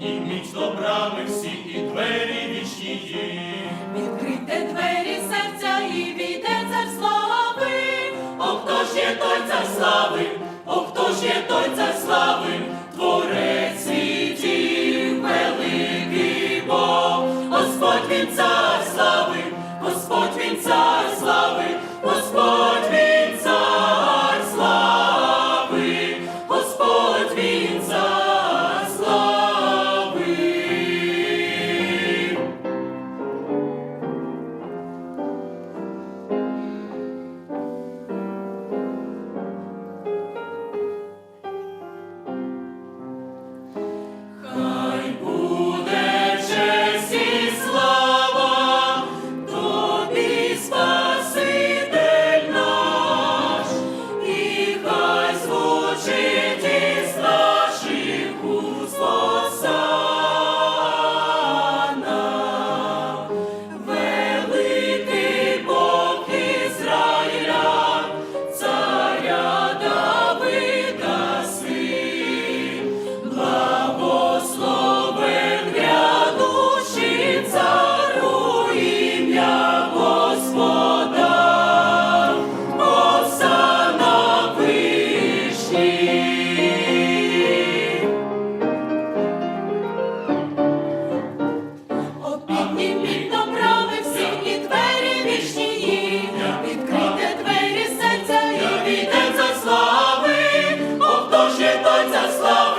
і міць до брами всі, і двері вічні їх. Відкрийте двері серця і війде цар слави, О, хто ж є той цар слави, О, хто ж є той цар слави, творець світів великий Бог, Господь він цар слави, Господь він цар. Відкрите двері серця і війдеться Слави, бо хто ж є той за слави?